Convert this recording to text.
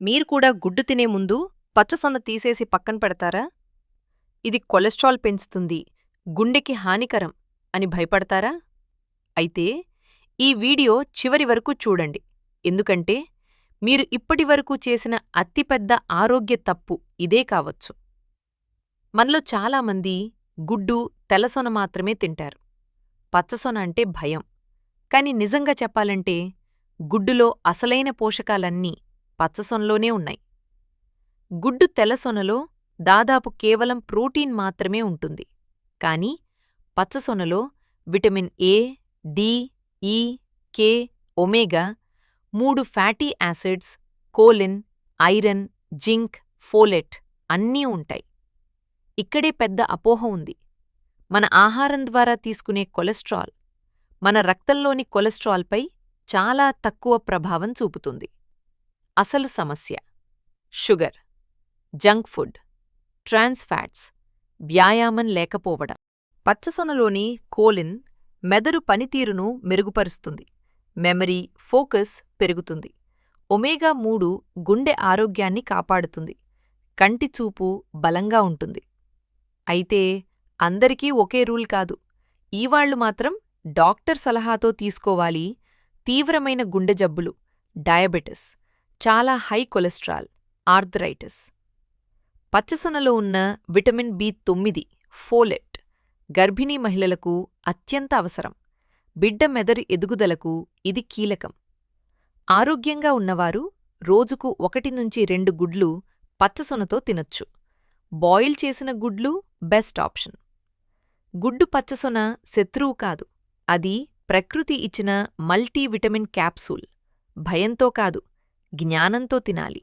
మీరు కూడా గుడ్డు తినే ముందు పచ్చసొన తీసేసి పక్కన పెడతారా? ఇది కొలెస్ట్రాల్ పెంచుతుంది గుండెకి హానికరం అని భయపడతారా? అయితే ఈ వీడియో చివరి వరకు చూడండి. ఎందుకంటే మీరు ఇప్పటివరకు చేసిన అతిపెద్ద ఆరోగ్య తప్పు ఇదే కావచ్చు. మనలో చాలామంది గుడ్డు తెల్లసొన మాత్రమే తింటారు. పచ్చసొన అంటే భయం. కాని నిజంగా చెప్పాలంటే గుడ్డులో అసలైన పోషకాలన్నీ పచ్చసొనలోనే ఉన్నాయి. గుడ్డు తెల్లసొనలో దాదాపు కేవలం ప్రోటీన్ మాత్రమే ఉంటుంది. కానీ పచ్చసొనలో vitamin A D E K omega మూడు fatty acids choline iron zinc folate అన్నీ ఉంటాయి. ఇక్కడే పెద్ద అపోహ ఉంది. మన ఆహారం ద్వారా తీసుకునే కొలెస్ట్రాల్ మన రక్తంలోని కొలెస్ట్రాల్పై చాలా తక్కువ ప్రభావం చూపుతుంది. అసలు సమస్య. Sugar junk food trans fats వ్యాయామం లేకపోవడం. పచ్చసొనలోని కోలిన్ మెదడు పనితీరును మెరుగుపరుస్తుంది. మెమరీ ఫోకస్ పెరుగుతుంది. ఒమేగా మూడు గుండె ఆరోగ్యాన్ని కాపాడుతుంది. కంటి చూపు బలంగా ఉంటుంది. అయితే అందరికీ ఒకే రూల్ కాదు. ఈవాళ్ళు మాత్రం డాక్టర్ సలహాతో తీసుకోవాలి. తీవ్రమైన గుండె జబ్బులు డయాబెటిస్ చాలా హై కొలెస్ట్రాల్ ఆర్థరైటిస్. పచ్చసొనలో ఉన్న విటమిన్ బి తొమ్మిది ఫోలెట్ గర్భిణీ మహిళలకు అత్యంత అవసరం. బిడ్డ మెదడు ఎదుగుదలకు ఇది కీలకం. ఆరోగ్యంగా ఉన్నవారు రోజుకు ఒకటి నుంచి రెండు గుడ్లు పచ్చసొనతో తినొచ్చు. బాయిల్ చేసిన గుడ్లు బెస్ట్ ఆప్షన్. గుడ్డు పచ్చసొన శత్రువు కాదు. అది ప్రకృతి ఇచ్చిన మల్టీవిటమిన్ క్యాప్సూల్. భయంతో కాదు. జ్ఞానంతో తినాలి.